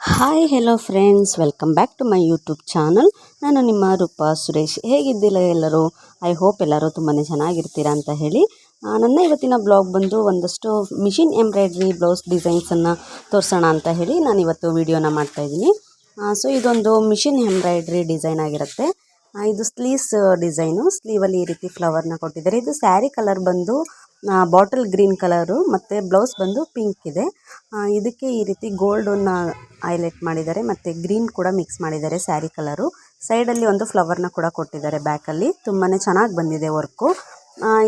Hi hello friends welcome back to my YouTube channel ನಾನು ನಿಮ್ಮ ರೂಪಾ ಸುರೇಶ್. ಹೇಗಿದ್ದಿಲ್ಲ ಎಲ್ಲರೂ? ಐ ಹೋಪ್ ಎಲ್ಲರೂ ತುಂಬಾ ಚೆನ್ನಾಗಿರ್ತೀರಾ ಅಂತ ಹೇಳಿ. ನನ್ನ ಇವತ್ತಿನ ಬ್ಲಾಗ್ ಬಂದು ಒಂದಷ್ಟು ಮಿಷಿನ್ ಎಂಬ್ರಾಯ್ಡ್ರಿ ಬ್ಲೌಸ್ ಡಿಸೈನ್ಸನ್ನು ತೋರಿಸೋಣ ಅಂತ ಹೇಳಿ ನಾನು ಇವತ್ತು ವೀಡಿಯೋನ ಮಾಡ್ತಾಯಿದ್ದೀನಿ ಸೊ ಇದೊಂದು ಮಿಷಿನ್ ಎಂಬ್ರಾಯ್ಡ್ರಿ ಡಿಸೈನ್ ಆಗಿರುತ್ತೆ. ಇದು ಸ್ಲೀವ್ಸ್ ಡಿಸೈನು ಸ್ಲೀವಲ್ಲಿ ಈ ರೀತಿ ಫ್ಲವರ್ನ ಕೊಟ್ಟಿದ್ದಾರೆ. ಇದು ಸ್ಯಾರಿ ಕಲರ್ ಬಂದು ಬಾಟಲ್ ಗ್ರೀನ್ ಕಲರು ಮತ್ತು ಬ್ಲೌಸ್ ಬಂದು ಪಿಂಕ್ ಇದೆ. ಇದಕ್ಕೆ ಈ ರೀತಿ ಗೋಲ್ಡನ್ನು ಹೈಲೈಟ್ ಮಾಡಿದ್ದಾರೆ ಮತ್ತು ಗ್ರೀನ್ ಕೂಡ ಮಿಕ್ಸ್ ಮಾಡಿದ್ದಾರೆ ಸ್ಯಾರಿ ಕಲರು. ಸೈಡಲ್ಲಿ ಒಂದು ಫ್ಲವರ್ನ ಕೂಡ ಕೊಟ್ಟಿದ್ದಾರೆ ಬ್ಯಾಕಲ್ಲಿ ತುಂಬಾ ಚೆನ್ನಾಗಿ ಬಂದಿದೆ ವರ್ಕು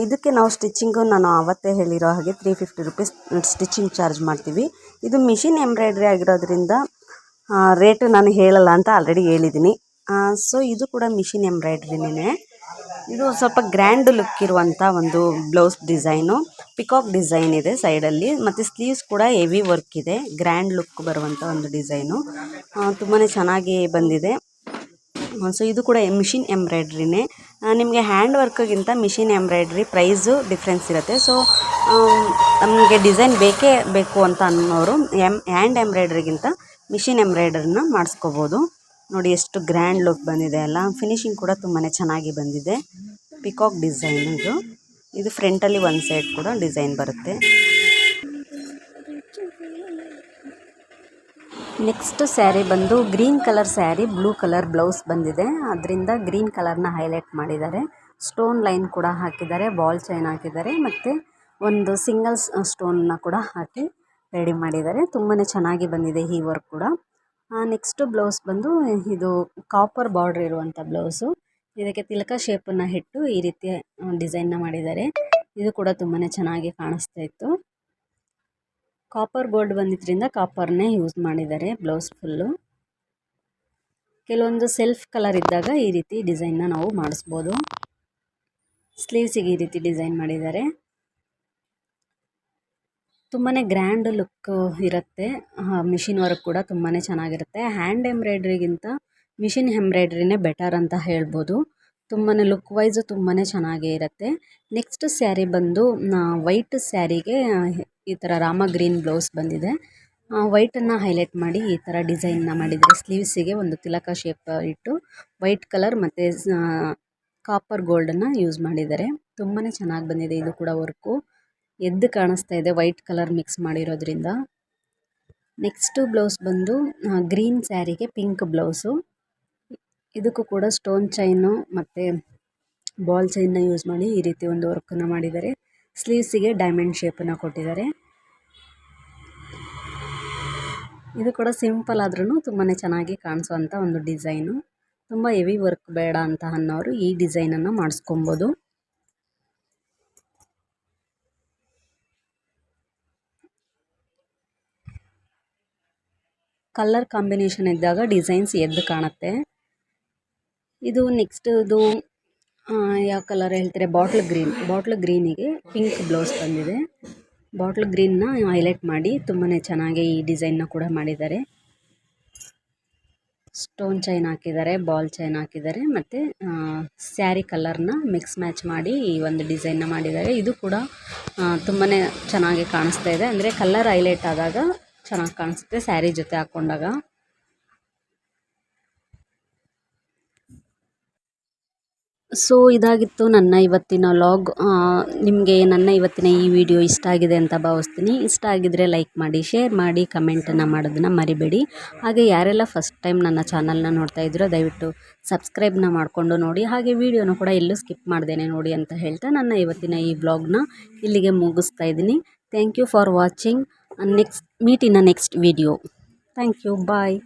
ಇದಕ್ಕೆ ನಾವು ಸ್ಟಿಚಿಂಗು ನಾನು ಆವತ್ತೇ ಹೇಳಿರೋ ಹಾಗೆ three fifty rupees stitching charge ಮಾಡ್ತೀವಿ. ಇದು ಮಿಷಿನ್ ಎಂಬ್ರಾಯ್ಡ್ರಿ ಆಗಿರೋದ್ರಿಂದ ರೇಟು ನಾನು ಹೇಳಲ್ಲ ಅಂತ ಆಲ್ರೆಡಿ ಹೇಳಿದ್ದೀನಿ. ಸೊ ಇದು ಕೂಡ ಮಿಷಿನ್ ಎಂಬ್ರಾಯ್ಡ್ರಿನೇ ಇದು ಸ್ವಲ್ಪ ಗ್ರ್ಯಾಂಡ್ ಲುಕ್ ಇರುವಂಥ ಒಂದು ಬ್ಲೌಸ್ ಡಿಸೈನು ಪಿಕಾಕ್ ಡಿಸೈನ್ ಇದೆ ಸೈಡಲ್ಲಿ ಮತ್ತು ಸ್ಲೀವ್ಸ್ ಕೂಡ ಹೆವಿ ವರ್ಕ್ ಇದೆ. ಗ್ರ್ಯಾಂಡ್ ಲುಕ್ ಬರುವಂಥ ಒಂದು ಡಿಸೈನು ತುಂಬಾ ಚೆನ್ನಾಗಿ ಬಂದಿದೆ. ಸೊ ಇದು ಕೂಡ ಮಿಷಿನ್ ಎಂಬ್ರಾಯ್ಡ್ರಿನೇ ನಿಮಗೆ ಹ್ಯಾಂಡ್ ವರ್ಕ್ಗಿಂತ ಮಿಷಿನ್ ಎಂಬ್ರಾಯ್ಡ್ರಿ ಪ್ರೈಸು ಡಿಫ್ರೆನ್ಸ್ ಇರುತ್ತೆ. ಸೊ ನಮಗೆ ಡಿಸೈನ್ ಬೇಕೇ ಬೇಕು ಅಂತ ಅನ್ನೋರು ಎಂ ಹ್ಯಾಂಡ್ ಎಂಬ್ರಾಯ್ಡ್ರಿಗಿಂತ ಮಿಷಿನ್ ಎಂಬ್ರಾಯ್ಡ್ರಿನ ಮಾಡಿಸ್ಕೋಬೋದು. ನೋಡಿ ಎಷ್ಟು ಗ್ರ್ಯಾಂಡ್ ಲುಕ್ ಬಂದಿದೆ ಅಲ್ಲ. ಫಿನಿಶಿಂಗ್ ಕೂಡ ತುಂಬಾ ಚೆನ್ನಾಗಿ ಬಂದಿದೆ. ಪಿಕಾಕ್ ಡಿಸೈನ್ ಇದು. ಇದು ಫ್ರಂಟಲ್ಲಿ ಒಂದು ಸೈಡ್ ಕೂಡ ಡಿಸೈನ್ ಬರುತ್ತೆ. ನೆಕ್ಸ್ಟ್ ಸ್ಯಾರಿ ಬಂದು green colour saree blue colour blouse ಬಂದಿದೆ. ಅದರಿಂದ ಗ್ರೀನ್ ಕಲರ್ನ ಹೈಲೈಟ್ ಮಾಡಿದ್ದಾರೆ. ಸ್ಟೋನ್ ಲೈನ್ ಕೂಡ ಹಾಕಿದ್ದಾರೆ ಬಾಲ್ ಚೈನ್ ಹಾಕಿದ್ದಾರೆ ಮತ್ತು ಒಂದು ಸಿಂಗಲ್ ಸ್ಟೋನ್ನ ಕೂಡ ಹಾಕಿ ರೆಡಿ ಮಾಡಿದ್ದಾರೆ. ತುಂಬಾ ಚೆನ್ನಾಗಿ ಬಂದಿದೆ ಈ ವರ್ಕ್ ಕೂಡ. ನೆಕ್ಸ್ಟು ಬ್ಲೌಸ್ ಬಂದು ಇದು ಕಾಪರ್ ಬಾರ್ಡ್ರ್ ಇರುವಂಥ ಬ್ಲೌಸು ಇದಕ್ಕೆ ತಿಲಕ ಶೇಪನ್ನು ಇಟ್ಟು ಈ ರೀತಿ ಡಿಸೈನ್ನ ಮಾಡಿದ್ದಾರೆ. ಇದು ಕೂಡ ತುಂಬಾ ಚೆನ್ನಾಗಿ ಕಾಣಿಸ್ತಾ ಇತ್ತು. ಕಾಪರ್ ಗೋಲ್ಡ್ ಬಂದಿದ್ದರಿಂದ ಕಾಪರ್ನೇ ಯೂಸ್ ಮಾಡಿದ್ದಾರೆ ಬ್ಲೌಸ್ ಫುಲ್ಲು ಕೆಲವೊಂದು ಸೆಲ್ಫ್ ಕಲರ್ ಇದ್ದಾಗ ಈ ರೀತಿ ಡಿಸೈನ್ನ ನಾವು ಮಾಡಿಸ್ಬೋದು. ಸ್ಲೀವ್ಸಿಗೆ ಈ ರೀತಿ ಡಿಸೈನ್ ಮಾಡಿದ್ದಾರೆ. ತುಂಬಾ ಗ್ರ್ಯಾಂಡ್ ಲುಕ್ ಇರುತ್ತೆ. ಮಿಷಿನ್ ವರ್ಕ್ ಕೂಡ ತುಂಬಾ ಚೆನ್ನಾಗಿರುತ್ತೆ. ಹ್ಯಾಂಡ್ ಎಂಬ್ರಾಯ್ಡ್ರಿಗಿಂತ ಮಿಷಿನ್ ಎಂಬ್ರಾಯ್ಡ್ರಿನೇ ಬೆಟರ್ ಅಂತ ಹೇಳ್ಬೋದು. ತುಂಬಾ ಲುಕ್ ವೈಸ್ ತುಂಬಾ ಚೆನ್ನಾಗೇ ಇರುತ್ತೆ. ನೆಕ್ಸ್ಟ್ ಸ್ಯಾರಿ ಬಂದು ವೈಟ್ ಸ್ಯಾರಿಗೆ ಈ ಥರ ರಾಮ ಗ್ರೀನ್ ಬ್ಲೌಸ್ ಬಂದಿದೆ. ವೈಟನ್ನು ಹೈಲೈಟ್ ಮಾಡಿ ಈ ಥರ ಡಿಸೈನ್ನ ಮಾಡಿದರೆ ಸ್ಲೀವ್ಸಿಗೆ ಒಂದು ತಿಲಕ ಶೇಪ್ ಇಟ್ಟು ವೈಟ್ ಕಲರ್ ಮತ್ತು ಕಾಪರ್ ಗೋಲ್ಡನ್ನು ಯೂಸ್ ಮಾಡಿದ್ದಾರೆ. ತುಂಬಾ ಚೆನ್ನಾಗಿ ಬಂದಿದೆ. ಇದು ಕೂಡ ವರ್ಕು ಎದ್ದು ಕಾಣಿಸ್ತಾ ಇದೆ ವೈಟ್ ಕಲರ್ ಮಿಕ್ಸ್ ಮಾಡಿರೋದ್ರಿಂದ. ನೆಕ್ಸ್ಟು ಬ್ಲೌಸ್ ಬಂದು ಗ್ರೀನ್ ಸ್ಯಾರಿಗೆ ಪಿಂಕ್ ಬ್ಲೌಸು. ಇದಕ್ಕೂ ಕೂಡ ಸ್ಟೋನ್ ಚೈನು ಮತ್ತು ಬಾಲ್ ಚೈನ್ನ ಯೂಸ್ ಮಾಡಿ ಈ ರೀತಿ ಒಂದು ವರ್ಕನ್ನು ಮಾಡಿದ್ದಾರೆ. ಸ್ಲೀವ್ಸಿಗೆ ಡೈಮಂಡ್ ಶೇಪನ್ನು ಕೊಟ್ಟಿದ್ದಾರೆ. ಇದು ಕೂಡ ಸಿಂಪಲ್ ಆದ್ರೂ ತುಂಬಾ ಚೆನ್ನಾಗಿ ಕಾಣಿಸುವಂಥ ಒಂದು ಡಿಸೈನು. ತುಂಬ ಹೆವಿ ವರ್ಕ್ ಬೇಡ ಅಂತ ಅನ್ನೋರು ಈ ಡಿಸೈನನ್ನು ಮಾಡಿಸ್ಕೊಬೋದು. ಕಲರ್ ಕಾಂಬಿನೇಷನ್ ಇದ್ದಾಗ ಡಿಸೈನ್ಸ್ ಎದ್ದು ಕಾಣುತ್ತೆ. ಇದು ನೆಕ್ಸ್ಟ್ ಇದು ಯಾವ ಕಲರ್ ಹೇಳ್ತಾರೆ? ಬಾಟ್ಲ್ ಗ್ರೀನ್, ಬಾಟ್ಲ್ ಗ್ರೀನಿಗೆ ಪಿಂಕ್ ಬ್ಲೌಸ್ ಬಂದಿದೆ. ಬಾಟ್ಲ್ ಗ್ರೀನ್ನ ಹೈಲೈಟ್ ಮಾಡಿ ತುಂಬಾ ಚೆನ್ನಾಗಿ ಈ ಡಿಸೈನ್ನ ಕೂಡ ಮಾಡಿದ್ದಾರೆ. ಸ್ಟೋನ್ ಚೈನ್ ಹಾಕಿದ್ದಾರೆ, ಬಾಲ್ ಚೈನ್ ಹಾಕಿದ್ದಾರೆ, ಮತ್ತು ಸ್ಯಾರಿ ಕಲರ್ನ ಮಿಕ್ಸ್ ಮ್ಯಾಚ್ ಮಾಡಿ ಈ ಒಂದು ಡಿಸೈನ್ನ ಮಾಡಿದ್ದಾರೆ. ಇದು ಕೂಡ ತುಂಬಾ ಚೆನ್ನಾಗಿ ಕಾಣಿಸ್ತಾ ಇದೆ. ಅಂದರೆ ಕಲರ್ ಹೈಲೈಟ್ ಆದಾಗ ಚೆನ್ನಾಗಿ ಕಾಣಿಸುತ್ತೆ, ಸ್ಯಾರಿ ಜೊತೆ ಹಾಕ್ಕೊಂಡಾಗ ಸೊ ಇದಾಗಿತ್ತು ನನ್ನ ಇವತ್ತಿನ ಲಾಗ್ ನಿಮಗೆ ನನ್ನ ಇವತ್ತಿನ ಈ ವಿಡಿಯೋ ಇಷ್ಟ ಆಗಿದೆ ಅಂತ ಭಾವಿಸ್ತೀನಿ. ಇಷ್ಟ ಆಗಿದ್ರೆ ಲೈಕ್ ಮಾಡಿ ಶೇರ್ ಮಾಡಿ ಕಮೆಂಟನ್ನು ಮಾಡೋದನ್ನು ಮರಿಬೇಡಿ. ಹಾಗೆ ಯಾರೆಲ್ಲ ಫಸ್ಟ್ ಟೈಮ್ ನನ್ನ ಚಾನಲ್ನ ನೋಡ್ತಾ ಇದ್ದೀರೋ, ದಯವಿಟ್ಟು ಸಬ್ಸ್ಕ್ರೈಬ್ನ ಮಾಡಿಕೊಂಡು ನೋಡಿ. ಹಾಗೆ ವಿಡಿಯೋನ ಕೂಡ ಎಲ್ಲೂ ಸ್ಕಿಪ್ ಮಾಡ್ದೇನೆ ನೋಡಿ ಅಂತ ಹೇಳ್ತಾ ನನ್ನ ಇವತ್ತಿನ ಈ ವ್ಲಾಗ್ನ ಇಲ್ಲಿಗೆ ಮುಗಿಸ್ತಾ ಇದ್ದೀನಿ. Thank you for watching next meet in a next video thank you bye